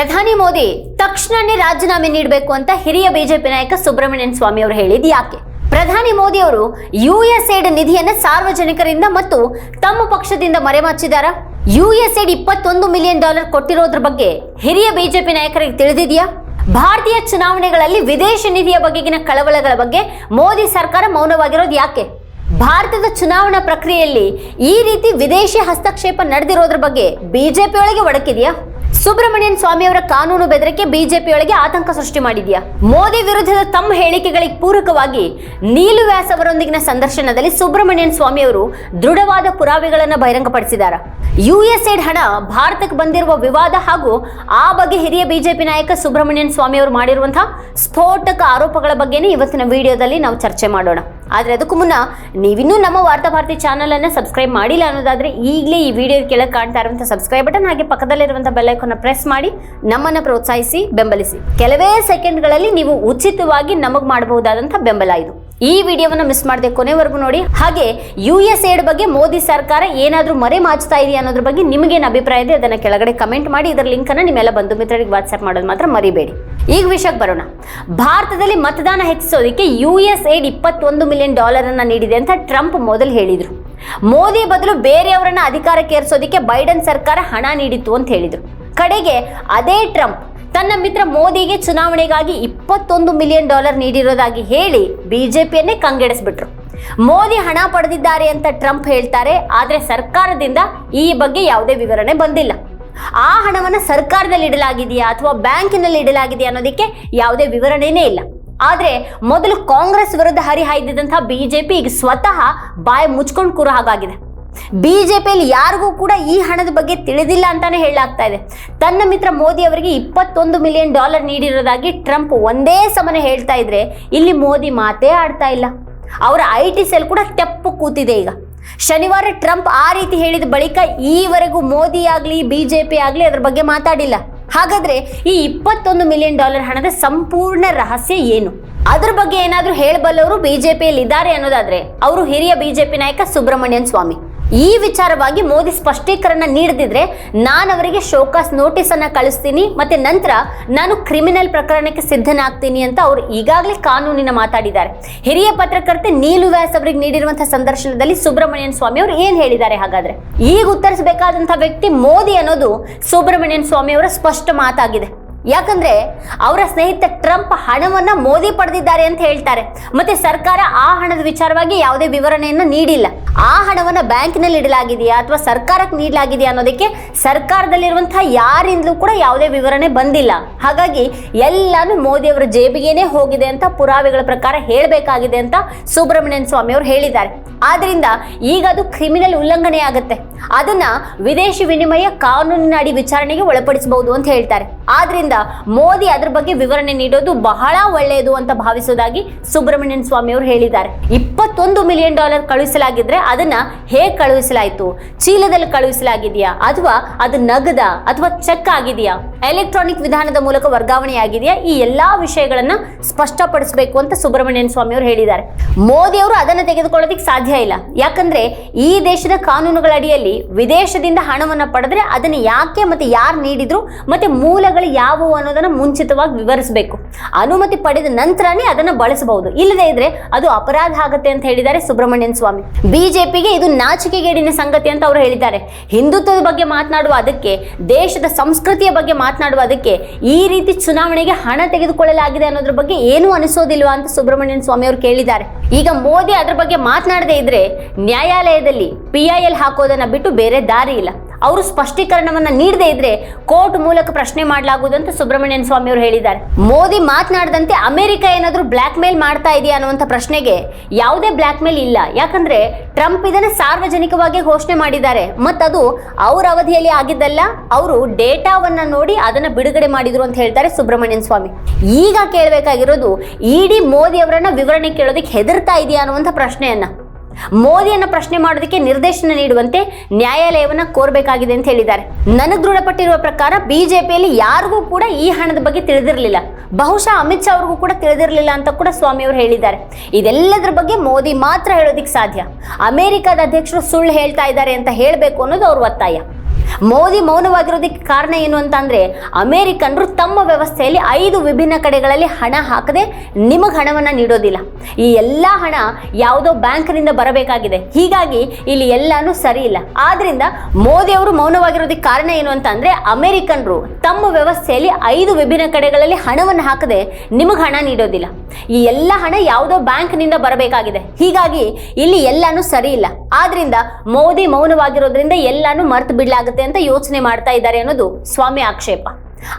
ಪ್ರಧಾನಿ ಮೋದಿ ತಕ್ಷಣನೇ ರಾಜೀನಾಮೆ ನೀಡಬೇಕು ಅಂತ ಹಿರಿಯ ಬಿಜೆಪಿ ನಾಯಕ ಸುಬ್ರಹ್ಮಣ್ಯನ್ ಸ್ವಾಮಿ ಅವರು ಹೇಳಿದ್ ಯಾಕೆ? ಪ್ರಧಾನಿ ಮೋದಿ ಅವರು ಯು ಎಸ್ ಯುಎಸ್ಎಡ್ ನಿಧಿಯನ್ನ ಸಾರ್ವಜನಿಕರಿಂದ ಮತ್ತು ತಮ್ಮ ಪಕ್ಷದಿಂದ ಮರೆಮಾಚಿದಾರ? ಯು ಎಸ್ ಯುಎಸ್ಎಡ್ ಇಪ್ಪತ್ತೊಂದು ಮಿಲಿಯನ್ ಡಾಲರ್ ಕೊಟ್ಟಿರೋದ್ರ ಬಗ್ಗೆ ಹಿರಿಯ ಬಿಜೆಪಿ ನಾಯಕರಿಗೆ ತಿಳಿದಿದೆಯಾ? ಭಾರತೀಯ ಚುನಾವಣೆಗಳಲ್ಲಿ ವಿದೇಶಿ ನಿಧಿಯ ಬಗೆಗಿನ ಕಳವಳಗಳ ಬಗ್ಗೆ ಮೋದಿ ಸರ್ಕಾರ ಮೌನವಾಗಿರೋದು ಯಾಕೆ? ಭಾರತದ ಚುನಾವಣಾ ಪ್ರಕ್ರಿಯೆಯಲ್ಲಿ ಈ ರೀತಿ ವಿದೇಶಿ ಹಸ್ತಕ್ಷೇಪ ನಡೆದಿರೋದ್ರ ಬಗ್ಗೆ ಬಿಜೆಪಿಯೊಳಗೆ ಒಡಕಿದೆಯಾ? ಸುಬ್ರಹ್ಮಣ್ಯನ್ ಸ್ವಾಮಿ ಅವರ ಕಾನೂನು ಬೆದರಿಕೆ ಬಿಜೆಪಿಯೊಳಗೆ ಆತಂಕ ಸೃಷ್ಟಿ ಮಾಡಿದೆಯಾ? ಮೋದಿ ವಿರುದ್ಧದ ತಮ್ಮ ಹೇಳಿಕೆಗಳಿಗೆ ಪೂರಕವಾಗಿ ನೀಲು ವ್ಯಾಸ್ ಅವರೊಂದಿಗಿನ ಸಂದರ್ಶನದಲ್ಲಿ ಸುಬ್ರಹ್ಮಣ್ಯನ್ ಸ್ವಾಮಿ ಅವರು ದೃಢವಾದ ಪುರಾವೆಗಳನ್ನು ಬಹಿರಂಗಪಡಿಸಿದ್ದಾರೆ. ಯುಎಸ್ಎಡ್ ಹಣ ಭಾರತಕ್ಕೆ ಬಂದಿರುವ ವಿವಾದ ಹಾಗೂ ಆ ಬಗ್ಗೆ ಹಿರಿಯ ಬಿಜೆಪಿ ನಾಯಕ ಸುಬ್ರಹ್ಮಣ್ಯನ್ ಸ್ವಾಮಿ ಅವರು ಮಾಡಿರುವಂತಹ ಸ್ಫೋಟಕ ಆರೋಪಗಳ ಬಗ್ಗೆನೇ ಇವತ್ತಿನ ವಿಡಿಯೋದಲ್ಲಿ ನಾವು ಚರ್ಚೆ ಮಾಡೋಣ. ಆದರೆ ಅದಕ್ಕೂ ಮುನ್ನ ನೀವಿನ್ನೂ ನಮ್ಮ ವಾರ್ತಾ ಭಾರತಿ ಚಾನಲನ್ನು ಸಬ್ಸ್ಕ್ರೈಬ್ ಮಾಡಿಲ್ಲ ಅನ್ನೋದಾದರೆ ಈಗಲೇ ಈ ವಿಡಿಯೋ ಕೆಳಗೆ ಕಾಣ್ತಾ ಇರುವಂಥ ಸಬ್ಸ್ಕ್ರೈಬ್ ಬಟನ್ ಹಾಗೆ ಪಕ್ಕದಲ್ಲಿರುವಂಥ ಬೆಲ್ ಐಕಾನ್ ಪ್ರೆಸ್ ಮಾಡಿ ನಮ್ಮನ್ನು ಪ್ರೋತ್ಸಾಹಿಸಿ ಬೆಂಬಲಿಸಿ. ಕೆಲವೇ ಸೆಕೆಂಡ್ಗಳಲ್ಲಿ ನೀವು ಉಚಿತವಾಗಿ ನಮಗೆ ಮಾಡಬಹುದಾದಂಥ ಬೆಂಬಲ ಇದು. ಈ ವಿಡಿಯೋವನ್ನು ಮಿಸ್ ಮಾಡದೆ ಕೊನೆವರೆಗೂ ನೋಡಿ. ಹಾಗೆ ಯು ಎಸ್ ಏಡ್ ಬಗ್ಗೆ ಮೋದಿ ಸರ್ಕಾರ ಏನಾದರೂ ಮರೆ ಮಾಚ್ತಾ ಇದೆಯಾ ಅನ್ನೋದ್ರ ಬಗ್ಗೆ ನಿಮಗೇನು ಅಭಿಪ್ರಾಯ ಇದೆ ಅದನ್ನು ಕೆಳಗಡೆ ಕಮೆಂಟ್ ಮಾಡಿ. ಇದರ ಲಿಂಕ್ ನಿಮ್ಮ ನಿಮ್ಮೆಲ್ಲ ಬಂಧು ಮಿತ್ರರಿಗೆ ವಾಟ್ಸ್ಆ್ಯಪ್ ಮಾಡೋದು ಮಾತ್ರ ಮರಿಬೇಡಿ. ಈಗ ವಿಷಯಕ್ಕೆ ಬರೋಣ. ಭಾರತದಲ್ಲಿ ಮತದಾನ ಹೆಚ್ಚಿಸೋದಕ್ಕೆ ಯು ಎಸ್ ಏಡ್ ಇಪ್ಪತ್ತೊಂದು ಮಿಲಿಯನ್ ಡಾಲರ್ ನೀಡಿದೆ ಅಂತ ಟ್ರಂಪ್ ಮೊದಲು ಹೇಳಿದ್ರು. ಮೋದಿ ಬದಲು ಬೇರೆಯವರನ್ನ ಅಧಿಕಾರಕ್ಕೆ ಏರಿಸೋದಕ್ಕೆ ಬೈಡನ್ ಸರ್ಕಾರ ಹಣ ನೀಡಿತ್ತು ಅಂತ ಹೇಳಿದರು. ಕಡೆಗೆ ಅದೇ ಟ್ರಂಪ್ ತನ್ನ ಮಿತ್ರ ಮೋದಿಗೆ ಚುನಾವಣೆಗಾಗಿ ಇಪ್ಪತ್ತೊಂದು ಮಿಲಿಯನ್ ಡಾಲರ್ ನೀಡಿರೋದಾಗಿ ಹೇಳಿ ಬಿಜೆಪಿಯನ್ನೇ ಕಂಗೆಡಿಸ್ಬಿಟ್ರು. ಮೋದಿ ಹಣ ಪಡೆದಿದ್ದಾರೆ ಅಂತ ಟ್ರಂಪ್ ಹೇಳ್ತಾರೆ, ಆದರೆ ಸರ್ಕಾರದಿಂದ ಈ ಬಗ್ಗೆ ಯಾವುದೇ ವಿವರಣೆ ಬಂದಿಲ್ಲ. ಆ ಹಣವನ್ನು ಸರ್ಕಾರದಲ್ಲಿ ಇಡಲಾಗಿದೆಯಾ ಅಥವಾ ಬ್ಯಾಂಕಿನಲ್ಲಿ ಇಡಲಾಗಿದೆಯಾ ಅನ್ನೋದಕ್ಕೆ ಯಾವುದೇ ವಿವರಣೆನೇ ಇಲ್ಲ. ಆದ್ರೆ ಮೊದಲು ಕಾಂಗ್ರೆಸ್ ವಿರುದ್ಧ ಹರಿಹಾಯ್ದಿದ್ದಂತಹ ಬಿಜೆಪಿ ಈಗ ಸ್ವತಃ ಬಾಯಿ ಮುಚ್ಕೊಂಡು ಕೂರೋ ಹಾಗಾಗಿದೆ. ಬಿಜೆಪಿಯಲ್ಲಿ ಯಾರಿಗೂ ಕೂಡ ಈ ಹಣದ ಬಗ್ಗೆ ತಿಳಿದಿಲ್ಲ ಅಂತಾನೆ ಹೇಳಲಾಗ್ತಾ ಇದೆ. ತನ್ನ ಮಿತ್ರ ಮೋದಿ ಅವರಿಗೆ ಇಪ್ಪತ್ತೊಂದು ಮಿಲಿಯನ್ ಡಾಲರ್ ನೀಡಿರೋದಾಗಿ ಟ್ರಂಪ್ ಒಂದೇ ಸಮನೆ ಹೇಳ್ತಾ ಇದ್ರೆ ಇಲ್ಲಿ ಮೋದಿ ಮಾತೇ ಆಡ್ತಾ ಇಲ್ಲ. ಅವರ ಐ ಟಿ ಸೆಲ್ ಕೂಡ ತೆಪ್ಪು ಕೂತಿದೆ ಈಗ. ಶನಿವಾರ ಟ್ರಂಪ್ ಆ ರೀತಿ ಹೇಳಿದ ಬಳಿಕ ಈವರೆಗೂ ಮೋದಿ ಆಗಲಿ, ಬಿಜೆಪಿ ಆಗಲಿ ಅದ್ರ ಬಗ್ಗೆ ಮಾತಾಡಿಲ್ಲ. ಹಾಗಾದ್ರೆ ಈ ಇಪ್ಪತ್ತೊಂದು ಮಿಲಿಯನ್ ಡಾಲರ್ ಹಣದ ಸಂಪೂರ್ಣ ರಹಸ್ಯ ಏನು? ಅದ್ರ ಬಗ್ಗೆ ಏನಾದರೂ ಹೇಳಬಲ್ಲವರು ಬಿಜೆಪಿಯಲ್ಲಿ ಇದ್ದಾರೆ ಅನ್ನೋದಾದ್ರೆ, ಅವರು ಹಿರಿಯ ಬಿಜೆಪಿ ನಾಯಕ ಸುಬ್ರಹ್ಮಣ್ಯನ್ ಸ್ವಾಮಿ. ಈ ವಿಚಾರವಾಗಿ ಮೋದಿ ಸ್ಪಷ್ಟೀಕರಣ ನೀಡದಿದ್ರೆ ನಾನು ಅವರಿಗೆ ಶೋಕಾಸ್ ನೋಟಿಸ್ ಅನ್ನ ಕಳಿಸ್ತೀನಿ, ಮತ್ತೆ ನಂತರ ನಾನು ಕ್ರಿಮಿನಲ್ ಪ್ರಕರಣಕ್ಕೆ ಸಿದ್ಧನಾಗ್ತೀನಿ ಅಂತ ಅವರು ಈಗಾಗಲೇ ಕಾನೂನಿನ ಮಾತಾಡಿದ್ದಾರೆ. ಹಿರಿಯ ಪತ್ರಕರ್ತೆ ನೀಲು ವ್ಯಾಸ್ ಅವರಿಗೆ ನೀಡಿರುವಂತಹ ಸಂದರ್ಶನದಲ್ಲಿ ಸುಬ್ರಹ್ಮಣ್ಯನ್ ಸ್ವಾಮಿ ಅವರು ಏನ್ ಹೇಳಿದ್ದಾರೆ ಹಾಗಾದ್ರೆ? ಈಗ ಉತ್ತರಿಸಬೇಕಾದಂತಹ ವ್ಯಕ್ತಿ ಮೋದಿ ಅನ್ನೋದು ಸುಬ್ರಹ್ಮಣ್ಯನ್ ಸ್ವಾಮಿ ಅವರ ಸ್ಪಷ್ಟ ಮಾತಾಗಿದೆ. ಯಾಕಂದ್ರೆ ಅವರ ಸ್ನೇಹಿತ ಟ್ರಂಪ್ ಹಣವನ್ನ ಮೋದಿ ಪಡೆದಿದ್ದಾರೆ ಅಂತ ಹೇಳ್ತಾರೆ. ಮತ್ತೆ ಸರ್ಕಾರ ಆ ಹಣದ ವಿಚಾರವಾಗಿ ಯಾವುದೇ ವಿವರಣೆಯನ್ನ ನೀಡಿಲ್ಲ. ಆ ಹಣವನ್ನ ಬ್ಯಾಂಕ್ನಲ್ಲಿ ಇಡಲಾಗಿದೆಯಾ ಅಥವಾ ಸರ್ಕಾರಕ್ಕೆ ನೀಡಲಾಗಿದೆಯಾ ಅನ್ನೋದಕ್ಕೆ ಸರ್ಕಾರದಲ್ಲಿರುವಂತಹ ಯಾರಿಂದಲೂ ಕೂಡ ಯಾವುದೇ ವಿವರಣೆ ಬಂದಿಲ್ಲ. ಹಾಗಾಗಿ ಎಲ್ಲಾನು ಮೋದಿ ಅವರ ಜೇಬಿಗೇನೆ ಹೋಗಿದೆ ಅಂತ ಪುರಾವೆಗಳ ಪ್ರಕಾರ ಹೇಳಬೇಕಾಗಿದೆ ಅಂತ ಸುಬ್ರಹ್ಮಣ್ಯನ್ ಸ್ವಾಮಿ ಅವರು ಹೇಳಿದ್ದಾರೆ. ಆದ್ರಿಂದ ಈಗ ಅದು ಕ್ರಿಮಿನಲ್ ಉಲ್ಲಂಘನೆ ಆಗುತ್ತೆ. ಅದನ್ನ ವಿದೇಶಿ ವಿನಿಮಯ ಕಾನೂನಿನ ಅಡಿ ವಿಚಾರಣೆಗೆ ಒಳಪಡಿಸಬಹುದು ಅಂತ ಹೇಳ್ತಾರೆ. ಆದ್ರಿಂದ ಮೋದಿ ಅದ್ರ ಬಗ್ಗೆ ವಿವರಣೆ ನೀಡೋದು ಬಹಳ ಒಳ್ಳೆಯದು ಅಂತ ಭಾವಿಸೋದಾಗಿ ಸುಬ್ರಹ್ಮಣ್ಯನ್ ಸ್ವಾಮಿ ಅವರು ಹೇಳಿದ್ದಾರೆ. ಇಪ್ಪತ್ತೊಂದು ಮಿಲಿಯನ್ ಡಾಲರ್ ಕಳುಹಿಸಲಾಗಿದ್ರೆ ಅದನ್ನ ಹೇಗೆ ಕಳುಹಿಸಲಾಯಿತು? ಚೀಲದಲ್ಲಿ ಕಳುಹಿಸಲಾಗಿದೆಯಾ? ಅಥವಾ ಅದು ನಗದ? ಅಥವಾ ಚೆಕ್ ಆಗಿದೆಯಾ? ಎಲೆಕ್ಟ್ರಾನಿಕ್ ವಿಧಾನದ ಮೂಲಕ ವರ್ಗಾವಣೆ ಆಗಿದೆಯಾ ಈ ಎಲ್ಲಾ ವಿಷಯಗಳನ್ನ ಸ್ಪಷ್ಟಪಡಿಸಬೇಕು ಅಂತ ಸುಬ್ರಹ್ಮಣ್ಯನ್ ಸ್ವಾಮಿ ಅವರು ಹೇಳಿದ್ದಾರೆ. ಮೋದಿ ಅವರು ಅದನ್ನು ತೆಗೆದುಕೊಳ್ಳೋದಕ್ಕೆ ಸಾಧ್ಯ ಇಲ್ಲ. ಯಾಕಂದ್ರೆ ಈ ದೇಶದ ಕಾನೂನುಗಳ ಅಡಿಯಲ್ಲಿ ವಿದೇಶದಿಂದ ಹಣವನ್ನ ಪಡೆದ್ರೆ ಅದನ್ನ ಯಾಕೆ ಮತ್ತೆ ಯಾರು ನೀಡಿದ್ರು, ಮತ್ತೆ ಮೂಲಗಳು ಯಾವುವು ಅನ್ನೋದನ್ನ ಮುಂಚಿತವಾಗಿ ವಿವರಿಸಬೇಕು. ಅನುಮತಿ ಪಡೆದ ನಂತರನೇ ಅದನ್ನ ಬಳಸಬಹುದು. ಇಲ್ಲದೇ ಇದ್ರೆ ಅದು ಅಪರಾಧ ಆಗುತ್ತೆ ಅಂತ ಹೇಳಿದ್ದಾರೆ ಸುಬ್ರಹ್ಮಣ್ಯನ್ ಸ್ವಾಮಿ. ಬಿಜೆಪಿಗೆ ಇದು ನಾಚಿಕೆಗೇಡಿನ ಸಂಗತಿ ಅಂತ ಅವರು ಹೇಳಿದ್ದಾರೆ. ಹಿಂದುತ್ವದ ಬಗ್ಗೆ ಮಾತನಾಡುವ ಅದಕ್ಕೆ, ದೇಶದ ಸಂಸ್ಕೃತಿಯ ಬಗ್ಗೆ ಮಾತನಾಡುವ ಅದಕ್ಕೆ ಈ ರೀತಿ ಚುನಾವಣೆಗೆ ಹಣ ತೆಗೆದುಕೊಳ್ಳಲಾಗಿದೆ ಅನ್ನೋದ್ರ ಬಗ್ಗೆ ಏನೂ ಅನಿಸೋದಿಲ್ವಾ ಅಂತ ಸುಬ್ರಹ್ಮಣ್ಯನ್ ಸ್ವಾಮಿ ಅವರು ಕೇಳಿದ್ದಾರೆ. ಈಗ ಮೋದಿ ಅದ್ರ ಬಗ್ಗೆ ಮಾತನಾಡದೇ ಇದ್ರೆ ನ್ಯಾಯಾಲಯದಲ್ಲಿ ಪಿ ಐ ಎಲ್ ಹಾಕೋದನ್ನ ಬಿಟ್ಟು ಬೇರೆ ದಾರಿ ಇಲ್ಲ. ಅವರು ಸ್ಪಷ್ಟೀಕರಣವನ್ನು ನೀಡದೇ ಇದ್ರೆ ಕೋರ್ಟ್ ಮೂಲಕ ಪ್ರಶ್ನೆ ಮಾಡಲಾಗುವುದು ಅಂತ ಸುಬ್ರಹ್ಮಣ್ಯನ್ ಸ್ವಾಮಿ ಅವರು ಹೇಳಿದ್ದಾರೆ. ಮೋದಿ ಮಾತನಾಡದಂತೆ ಅಮೆರಿಕ ಏನಾದರೂ ಬ್ಲ್ಯಾಕ್ ಮೇಲ್ ಮಾಡ್ತಾ ಇದೆಯಾ ಅನ್ನುವಂಥ ಪ್ರಶ್ನೆಗೆ ಯಾವುದೇ ಬ್ಲ್ಯಾಕ್ ಮೇಲ್ ಇಲ್ಲ. ಯಾಕಂದ್ರೆ ಟ್ರಂಪ್ ಇದನ್ನು ಸಾರ್ವಜನಿಕವಾಗಿ ಘೋಷಣೆ ಮಾಡಿದ್ದಾರೆ. ಮತ್ತದು ಅವರ ಅವಧಿಯಲ್ಲಿ ಆಗಿದ್ದಲ್ಲ, ಅವರು ಡೇಟಾವನ್ನ ನೋಡಿ ಅದನ್ನ ಬಿಡುಗಡೆ ಮಾಡಿದ್ರು ಅಂತ ಹೇಳ್ತಾರೆ ಸುಬ್ರಹ್ಮಣ್ಯನ್ ಸ್ವಾಮಿ. ಈಗ ಕೇಳಬೇಕಾಗಿರೋದು, ಇಡಿ ಮೋದಿ ಅವರನ್ನ ವಿವರಣೆ ಕೇಳೋದಕ್ಕೆ ಹೆದರ್ತಾ ಇದೆಯಾ ಅನ್ನುವಂಥ ಪ್ರಶ್ನೆಯನ್ನ. ಮೋದಿಯನ್ನ ಪ್ರಶ್ನೆ ಮಾಡೋದಕ್ಕೆ ನಿರ್ದೇಶನ ನೀಡುವಂತೆ ನ್ಯಾಯಾಲಯವನ್ನು ಕೋರಬೇಕಾಗಿದೆ ಅಂತ ಹೇಳಿದ್ದಾರೆ. ನನಗೆ ದೃಢಪಟ್ಟಿರುವ ಪ್ರಕಾರ ಬಿಜೆಪಿಯಲ್ಲಿ ಯಾರಿಗೂ ಕೂಡ ಈ ಹಣದ ಬಗ್ಗೆ ತಿಳಿದಿರಲಿಲ್ಲ. ಬಹುಶಃ ಅಮಿತ್ ಶಾ ಅವ್ರಿಗೂ ಕೂಡ ತಿಳಿದಿರಲಿಲ್ಲ ಅಂತ ಕೂಡ ಸ್ವಾಮಿ ಅವರು ಹೇಳಿದ್ದಾರೆ. ಇದೆಲ್ಲದರ ಬಗ್ಗೆ ಮೋದಿ ಮಾತ್ರ ಹೇಳೋದಿಕ್ಕೆ ಸಾಧ್ಯ. ಅಮೆರಿಕದ ಅಧ್ಯಕ್ಷರು ಸುಳ್ಳು ಹೇಳ್ತಾ ಇದ್ದಾರೆ ಅಂತ ಹೇಳಬೇಕು ಅನ್ನೋದು ಅವ್ರ ಒತ್ತಾಯ. ಮೋದಿ ಮೌನವಾಗಿರೋದಕ್ಕೆ ಕಾರಣ ಏನು ಅಂತ ಅಂದ್ರೆ ಅಮೆರಿಕನ್ರು ತಮ್ಮ ವ್ಯವಸ್ಥೆಯಲ್ಲಿ ಐದು ವಿಭಿನ್ನ ಕಡೆಗಳಲ್ಲಿ ಹಣ ಹಾಕದೆ ನಿಮಗೆ ಹಣವನ್ನ ನೀಡೋದಿಲ್ಲ. ಈ ಎಲ್ಲ ಹಣ ಯಾವುದೋ ಬ್ಯಾಂಕ್ನಿಂದ ಬರಬೇಕಾಗಿದೆ. ಹೀಗಾಗಿ ಇಲ್ಲಿ ಎಲ್ಲಾನು ಸರಿ ಇಲ್ಲ. ಆದ್ರಿಂದ ಮೋದಿ ಅವರು ಮೌನವಾಗಿರೋದಕ್ಕೆ ಕಾರಣ ಏನು ಅಂತ ಅಂದ್ರೆ ಅಮೆರಿಕನ್ರು ತಮ್ಮ ವ್ಯವಸ್ಥೆಯಲ್ಲಿ ಐದು ವಿಭಿನ್ನ ಕಡೆಗಳಲ್ಲಿ ಹಣವನ್ನು ಹಾಕದೆ ನಿಮಗೆ ಹಣ ನೀಡೋದಿಲ್ಲ. ಈ ಎಲ್ಲ ಹಣ ಯಾವುದೋ ಬ್ಯಾಂಕ್ನಿಂದ ಬರಬೇಕಾಗಿದೆ. ಹೀಗಾಗಿ ಇಲ್ಲಿ ಎಲ್ಲಾನು ಸರಿ ಇಲ್ಲ. ಆದ್ರಿಂದ ಮೋದಿ ಮೌನವಾಗಿರೋದ್ರಿಂದ ಎಲ್ಲಾನು ಮರ್ತು ಬಿಡ್ಲಾಗುತ್ತೆ ಅಂತ ಯೋಚನೆ ಮಾಡ್ತಾ ಇದ್ದಾರೆ ಅನ್ನೋದು ಸ್ವಾಮಿ ಆಕ್ಷೇಪ.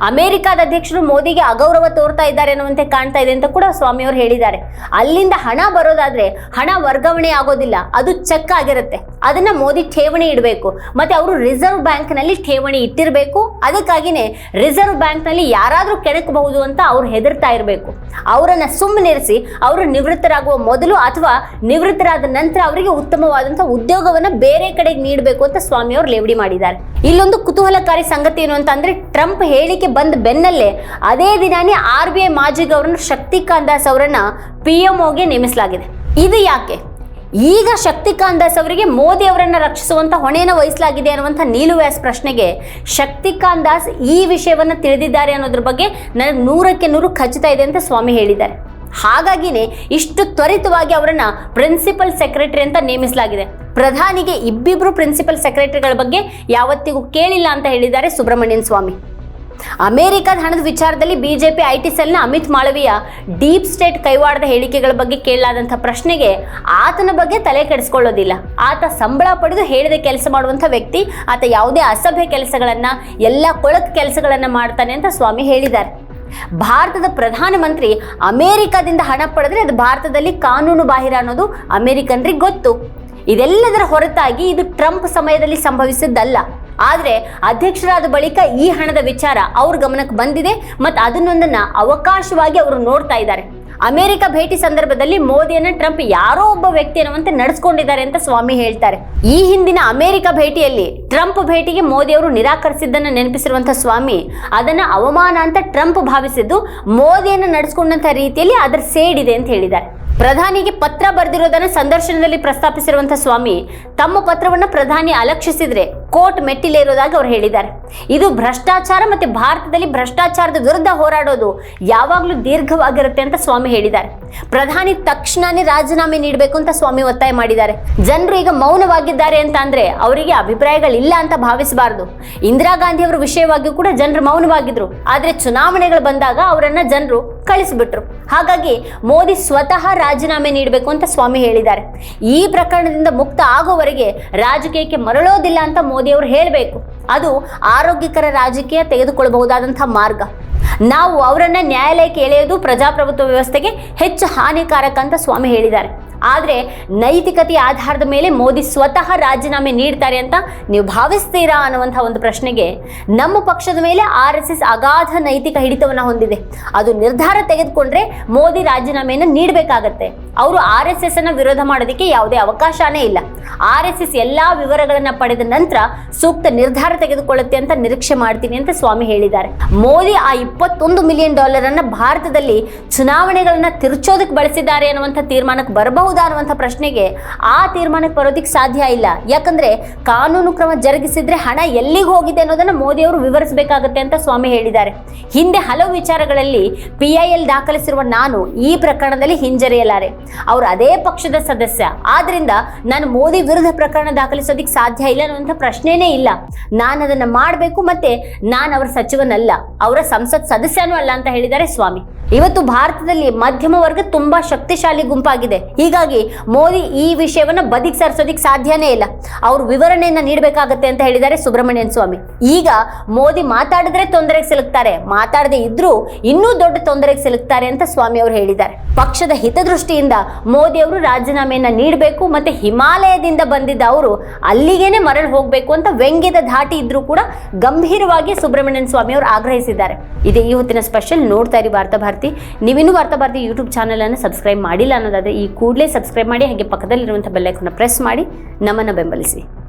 ಅಮೆರಿಕಾದ ಅಧ್ಯಕ್ಷರು ಮೋದಿಗೆ ಅಗೌರವ ತೋರ್ತಾ ಇದ್ದಾರೆ ಅನ್ನುವಂತೆ ಕಾಣ್ತಾ ಇದೆ ಅಂತ ಕೂಡ ಸ್ವಾಮಿಯವರು ಹೇಳಿದ್ದಾರೆ. ಅಲ್ಲಿಂದ ಹಣ ಬರೋದಾದ್ರೆ ಹಣ ವರ್ಗಾವಣೆ ಆಗೋದಿಲ್ಲ. ಅದು ಚೆಕ್ ಆಗಿರುತ್ತೆ. ಅದನ್ನ ಮೋದಿ ಠೇವಣಿ ಇಡಬೇಕು. ಮತ್ತೆ ಅವರು ರಿಸರ್ವ್ ಬ್ಯಾಂಕ್ನಲ್ಲಿ ಠೇವಣಿ ಇಟ್ಟಿರಬೇಕು. ಅದಕ್ಕಾಗಿನೇ ರಿಸರ್ವ್ ಬ್ಯಾಂಕ್ನಲ್ಲಿ ಯಾರಾದರೂ ಕೆಣಕಬಹುದು ಅಂತ ಅವ್ರು ಹೆದರ್ತಾ ಇರಬೇಕು. ಅವರನ್ನ ಸುಮ್ಮನಿರಿಸಿ ಅವರು ನಿವೃತ್ತರಾಗುವ ಮೊದಲು ಅಥವಾ ನಿವೃತ್ತರಾದ ನಂತರ ಅವರಿಗೆ ಉತ್ತಮವಾದಂತಹ ಉದ್ಯೋಗವನ್ನ ಬೇರೆ ಕಡೆಗೆ ನೀಡಬೇಕು ಅಂತ ಸ್ವಾಮಿ ಅವರು ಲೇವಡಿ ಮಾಡಿದ್ದಾರೆ. ಇಲ್ಲೊಂದು ಕುತೂಹಲಕಾರಿ ಸಂಗತಿ ಏನು ಅಂತ ಅಂದ್ರೆ, ಟ್ರಂಪ್ ಹೇಳಿಕೆ ಬಂದ ಬೆನ್ನಲ್ಲೇ ಅದೇ ದಿನಾನೇ ಆರ್ ಬಿ ಐ ಮಾಜಿ ಗವರ್ನರ್ ಶಕ್ತಿಕಾಂತ್ ದಾಸ್ ಅವರನ್ನ ಪಿ ಗೆ ನೇಮಿಸಲಾಗಿದೆ. ಇದು ಯಾಕೆ? ಈಗ ಶಕ್ತಿಕಾಂತ್ ದಾಸ್ ಅವರಿಗೆ ಮೋದಿ ಅವರನ್ನು ರಕ್ಷಿಸುವಂತ ಹೊಣೆಯನ್ನು ವಹಿಸಲಾಗಿದೆ ಅನ್ನುವಂಥ ನೀಲು ವ್ಯಾಸ್ ಪ್ರಶ್ನೆಗೆ ಶಕ್ತಿಕಾಂತ್ ದಾಸ್ ಈ ವಿಷಯವನ್ನು ತಿಳಿದಿದ್ದಾರೆ ಅನ್ನೋದ್ರ ಬಗ್ಗೆ ನನಗೆ ನೂರಕ್ಕೆ ನೂರು ಖಚಿತ ಇದೆ ಅಂತ ಸ್ವಾಮಿ ಹೇಳಿದ್ದಾರೆ. ಹಾಗಾಗಿನೇ ಇಷ್ಟು ತ್ವರಿತವಾಗಿ ಅವರನ್ನು ಪ್ರಿನ್ಸಿಪಲ್ ಸೆಕ್ರೆಟರಿ ಅಂತ ನೇಮಿಸಲಾಗಿದೆ. ಪ್ರಧಾನಿಗೆ ಇಬ್ಬಿಬ್ರು ಪ್ರಿನ್ಸಿಪಲ್ ಸೆಕ್ರೆಟರಿಗಳ ಬಗ್ಗೆ ಯಾವತ್ತಿಗೂ ಕೇಳಿಲ್ಲ ಅಂತ ಹೇಳಿದ್ದಾರೆ ಸುಬ್ರಹ್ಮಣ್ಯನ್ ಸ್ವಾಮಿ. ಅಮೆರಿಕದ ಹಣದ ವಿಚಾರದಲ್ಲಿ ಬಿಜೆಪಿ ಐ ಟಿ ಸೆಲ್ನ ಅಮಿತ್ ಮಾಳವಿಯ ಡೀಪ್ ಸ್ಟೇಟ್ ಕೈವಾಡದ ಹೇಳಿಕೆಗಳ ಬಗ್ಗೆ ಕೇಳಲಾದಂಥ ಪ್ರಶ್ನೆಗೆ ಆತನ ಬಗ್ಗೆ ತಲೆ ಕೆಡಿಸ್ಕೊಳ್ಳೋದಿಲ್ಲ. ಆತ ಸಂಬಳ ಪಡೆದು ಹೇಳಿದ ಕೆಲಸ ಮಾಡುವಂಥ ವ್ಯಕ್ತಿ, ಆತ ಯಾವುದೇ ಅಸಭ್ಯ ಕೆಲಸಗಳನ್ನ, ಎಲ್ಲ ಕೊಳಕು ಕೆಲಸಗಳನ್ನ ಮಾಡ್ತಾನೆ ಅಂತ ಸ್ವಾಮಿ ಹೇಳಿದ್ದಾರೆ. ಭಾರತದ ಪ್ರಧಾನಮಂತ್ರಿ ಅಮೆರಿಕದಿಂದ ಹಣ ಪಡೆದ್ರೆ ಅದು ಭಾರತದಲ್ಲಿ ಕಾನೂನು ಬಾಹಿರ ಅನ್ನೋದು ಅಮೆರಿಕನ್ರಿಗೆ ಗೊತ್ತು. ಇದೆಲ್ಲದರ ಹೊರತಾಗಿ ಇದು ಟ್ರಂಪ್ ಸಮಯದಲ್ಲಿ ಸಂಭವಿಸಿದ್ದಲ್ಲ. ಆದ್ರೆ ಅಧ್ಯಕ್ಷರಾದ ಬಳಿಕ ಈ ಹಣದ ವಿಚಾರ ಅವ್ರ ಗಮನಕ್ಕೆ ಬಂದಿದೆ ಮತ್ತು ಅದನ್ನೊಂದನ್ನು ಅವಕಾಶವಾಗಿ ಅವರು ನೋಡ್ತಾ ಇದ್ದಾರೆ. ಅಮೆರಿಕ ಭೇಟಿ ಸಂದರ್ಭದಲ್ಲಿ ಮೋದಿಯನ್ನು ಟ್ರಂಪ್ ಯಾರೋ ಒಬ್ಬ ವ್ಯಕ್ತಿ ಅನ್ನುವಂತೆ ನಡೆಸ್ಕೊಂಡಿದ್ದಾರೆ ಅಂತ ಸ್ವಾಮಿ ಹೇಳ್ತಾರೆ. ಈ ಹಿಂದಿನ ಅಮೆರಿಕ ಭೇಟಿಯಲ್ಲಿ ಟ್ರಂಪ್ ಭೇಟಿಗೆ ಮೋದಿ ಅವರು ನಿರಾಕರಿಸಿದ್ದನ್ನ ನೆನಪಿಸಿರುವಂತಹ ಸ್ವಾಮಿ, ಅದನ್ನ ಅವಮಾನ ಅಂತ ಟ್ರಂಪ್ ಭಾವಿಸಿದ್ದು ಮೋದಿಯನ್ನು ನಡೆಸ್ಕೊಂಡಂಥ ರೀತಿಯಲ್ಲಿ ಅದರ ಸೇಡಿದೆ ಅಂತ ಹೇಳಿದ್ದಾರೆ. ಪ್ರಧಾನಿಗೆ ಪತ್ರ ಬರೆದಿರೋದನ್ನ ಸಂದರ್ಶನದಲ್ಲಿ ಪ್ರಸ್ತಾಪಿಸಿರುವಂತಹ ಸ್ವಾಮಿ ತಮ್ಮ ಪತ್ರವನ್ನ ಪ್ರಧಾನಿ ಅಲಕ್ಷಿಸಿದ್ರೆ ಕೋರ್ಟ್ ಮೆಟ್ಟಿಲೇರೋದಾಗಿ ಅವ್ರು ಹೇಳಿದ್ದಾರೆ. ಇದು ಭ್ರಷ್ಟಾಚಾರ ಮತ್ತೆ ಭಾರತದಲ್ಲಿ ಭ್ರಷ್ಟಾಚಾರದ ವಿರುದ್ಧ ಹೋರಾಡೋದು ಯಾವಾಗಲೂ ದೀರ್ಘವಾಗಿರುತ್ತೆ ಅಂತ ಸ್ವಾಮಿ ಹೇಳಿದ್ದಾರೆ. ಪ್ರಧಾನಿ ತಕ್ಷಣನೇ ರಾಜೀನಾಮೆ ನೀಡಬೇಕು ಅಂತ ಸ್ವಾಮಿ ಒತ್ತಾಯ ಮಾಡಿದ್ದಾರೆ. ಜನರು ಈಗ ಮೌನವಾಗಿದ್ದಾರೆ ಅಂತ ಅಂದ್ರೆ ಅವರಿಗೆ ಅಭಿಪ್ರಾಯಗಳಿಲ್ಲ ಅಂತ ಭಾವಿಸಬಾರದು. ಇಂದಿರಾ ಗಾಂಧಿ ಅವರ ವಿಷಯವಾಗಿಯೂ ಕೂಡ ಜನರು ಮೌನವಾಗಿದ್ರು. ಆದ್ರೆ ಚುನಾವಣೆಗಳು ಬಂದಾಗ ಅವರನ್ನ ಜನರು ಕಳಿಸಿಬಿಟ್ರು. ಹಾಗಾಗಿ ಮೋದಿ ಸ್ವತಃ ರಾಜೀನಾಮೆ ನೀಡಬೇಕು ಅಂತ ಸ್ವಾಮಿ ಹೇಳಿದ್ದಾರೆ. ಈ ಪ್ರಕರಣದಿಂದ ಮುಕ್ತ ಆಗುವವರೆಗೆ ರಾಜಕೀಯಕ್ಕೆ ಮರಳೋದಿಲ್ಲ ಅಂತ ಮೋದಿ ಅವರು ಹೇಳಬೇಕು. ಅದು ಆರೋಗ್ಯಕರ ರಾಜಕೀಯ ತೆಗೆದುಕೊಳ್ಳಬಹುದಾದಂಥ ಮಾರ್ಗ. ನಾವು ಅವರನ್ನ ನ್ಯಾಯಾಲಯಕ್ಕೆ ಎಳೆಯೋದು ಪ್ರಜಾಪ್ರಭುತ್ವ ವ್ಯವಸ್ಥೆಗೆ ಹೆಚ್ಚು ಹಾನಿಕಾರಕ ಅಂತ ಸ್ವಾಮಿ ಹೇಳಿದ್ದಾರೆ. ಆದರೆ ನೈತಿಕತೆ ಆಧಾರದ ಮೇಲೆ ಮೋದಿ ಸ್ವತಃ ರಾಜೀನಾಮೆ ನೀಡ್ತಾರೆ ಅಂತ ನೀವು ಭಾವಿಸ್ತೀರಾ ಅನ್ನುವಂಥ ಒಂದು ಪ್ರಶ್ನೆಗೆ ನಮ್ಮ ಪಕ್ಷದ ಮೇಲೆ ಆರ್ ಎಸ್ ಎಸ್ ಅಗಾಧ ನೈತಿಕ ಹಿಡಿತವನ್ನು ಹೊಂದಿದೆ. ಅದು ನಿರ್ಧಾರ ತೆಗೆದುಕೊಂಡ್ರೆ ಮೋದಿ ರಾಜೀನಾಮೆಯನ್ನು ನೀಡಬೇಕಾಗತ್ತೆ. ಅವರು ಆರ್ ಎಸ್ ಎಸ್ ಅನ್ನು ವಿರೋಧ ಮಾಡೋದಕ್ಕೆ ಯಾವುದೇ ಅವಕಾಶನೇ ಇಲ್ಲ. ಆರ್ ಎಸ್ ಎಸ್ ಎಲ್ಲ ವಿವರಗಳನ್ನು ಪಡೆದ ನಂತರ ಸೂಕ್ತ ನಿರ್ಧಾರ ತೆಗೆದುಕೊಳ್ಳುತ್ತೆ ಅಂತ ನಿರೀಕ್ಷೆ ಮಾಡ್ತೀನಿ ಅಂತ ಸ್ವಾಮಿ ಹೇಳಿದ್ದಾರೆ. ಮೋದಿ ಆ ಇಪ್ಪತ್ತೊಂದು ಮಿಲಿಯನ್ ಡಾಲರ್ ಅನ್ನ ಭಾರತದಲ್ಲಿ ಚುನಾವಣೆಗಳನ್ನ ತಿರುಚೋದಕ್ಕೆ ಬಳಸಿದ್ದಾರೆ ಅನ್ನುವಂಥ ತೀರ್ಮಾನಕ್ಕೆ ಬರಬಹುದಾ ಅನ್ನುವಂಥ ಪ್ರಶ್ನೆಗೆ ಆ ತೀರ್ಮಾನಕ್ಕೆ ಬರೋದಕ್ಕೆ ಸಾಧ್ಯ ಇಲ್ಲ. ಯಾಕಂದ್ರೆ ಕಾನೂನು ಕ್ರಮ ಜರುಗಿಸಿದ್ರೆ ಹಣ ಎಲ್ಲಿಗೆ ಹೋಗಿದೆ ಅನ್ನೋದನ್ನು ಮೋದಿ ಅವರು ವಿವರಿಸಬೇಕಾಗತ್ತೆ ಅಂತ ಸ್ವಾಮಿ ಹೇಳಿದ್ದಾರೆ. ಹಿಂದೆ ಹಲವು ವಿಚಾರಗಳಲ್ಲಿ ಪಿ ಐ ಎಲ್ ದಾಖಲಿಸಿರುವ ನಾನು ಈ ಪ್ರಕರಣದಲ್ಲಿ ಹಿಂಜರಿಯಲಾರೆ. ಅವರು ಅದೇ ಪಕ್ಷದ ಸದಸ್ಯ. ಆದ್ರಿಂದ ನಾನು ಮೋದಿ ವಿರುದ್ಧ ಪ್ರಕರಣ ದಾಖಲಿಸೋದಕ್ಕೆ ಸಾಧ್ಯ ಇಲ್ಲ ಅನ್ನುವಂಥ ಪ್ರಶ್ನೆನೇ ಇಲ್ಲ. ನಾನು ಅದನ್ನು ಮಾಡಬೇಕು ಮತ್ತೆ ನಾನು ಅವರ ಸಚಿವನಲ್ಲ, ಅವರ ಸಂಸತ್ ಸದಸ್ಯನೂ ಅಲ್ಲ ಅಂತ ಹೇಳಿದ್ದಾರೆ ಸ್ವಾಮಿ. ಇವತ್ತು ಭಾರತದಲ್ಲಿ ಮಧ್ಯಮ ವರ್ಗ ತುಂಬಾ ಶಕ್ತಿಶಾಲಿ ಗುಂಪಾಗಿದೆ. ಹೀಗಾಗಿ ಮೋದಿ ಈ ವಿಷಯವನ್ನ ಬದಿಗೆ ಸರಿಸೋದಿಕ್ ಸಾಧ್ಯನೇ ಇಲ್ಲ. ಅವರು ವಿವರಣೆಯನ್ನ ನೀಡಬೇಕಾಗತ್ತೆ ಅಂತ ಹೇಳಿದ್ದಾರೆ ಸುಬ್ರಹ್ಮಣ್ಯನ್ ಸ್ವಾಮಿ. ಈಗ ಮೋದಿ ಮಾತಾಡಿದ್ರೆ ತೊಂದರೆಗೆ ಸಿಲುಕ್ತಾರೆ, ಮಾತಾಡದೆ ಇದ್ರೂ ಇನ್ನೂ ದೊಡ್ಡ ತೊಂದರೆಗೆ ಸಿಲುಕ್ತಾರೆ ಅಂತ ಸ್ವಾಮಿ ಅವರು ಹೇಳಿದ್ದಾರೆ. ಪಕ್ಷದ ಹಿತದೃಷ್ಟಿಯಿಂದ ಮೋದಿ ಅವರು ರಾಜೀನಾಮೆಯನ್ನ ನೀಡಬೇಕು ಮತ್ತೆ ಹಿಮಾಲಯದಿಂದ ಬಂದಿದ್ದ ಅವರು ಅಲ್ಲಿಗೇನೆ ಮರಳಿ ಹೋಗಬೇಕು ಅಂತ ವ್ಯಂಗ್ಯದ ಧಾಟಿ ಇದ್ರೂ ಕೂಡ ಗಂಭೀರವಾಗಿ ಸುಬ್ರಹ್ಮಣ್ಯನ್ ಸ್ವಾಮಿ ಅವರು ಆಗ್ರಹಿಸಿದ್ದಾರೆ. ಇದೇ ಈ ಹೊತ್ತಿನ ಸ್ಪೆಷಲ್ ನೋಡ್ತಾ ಇರಿ ವಾರ್ತಾ ಭಾರತಿ. ನೀವಿನ್ನೂ ವಾರ್ತಾ ಭಾರತಿ ಯೂಟ್ಯೂಬ್ ಚಾನಲನ್ನು ಸಬ್ಸ್ಕ್ರೈಬ್ ಮಾಡಿಲ್ಲ ಅನ್ನೋದಾದ್ರೆ ಈ ಕೂಡಲೇ ಸಬ್ಸ್ಕ್ರೈಬ್ ಮಾಡಿ, ಹಾಗೆ ಪಕ್ಕದಲ್ಲಿರುವಂಥ ಬೆಲ್ಲೈಕನ್ನ ಪ್ರೆಸ್ ಮಾಡಿ, ನಮ್ಮನ್ನು ಬೆಂಬಲಿಸಿ.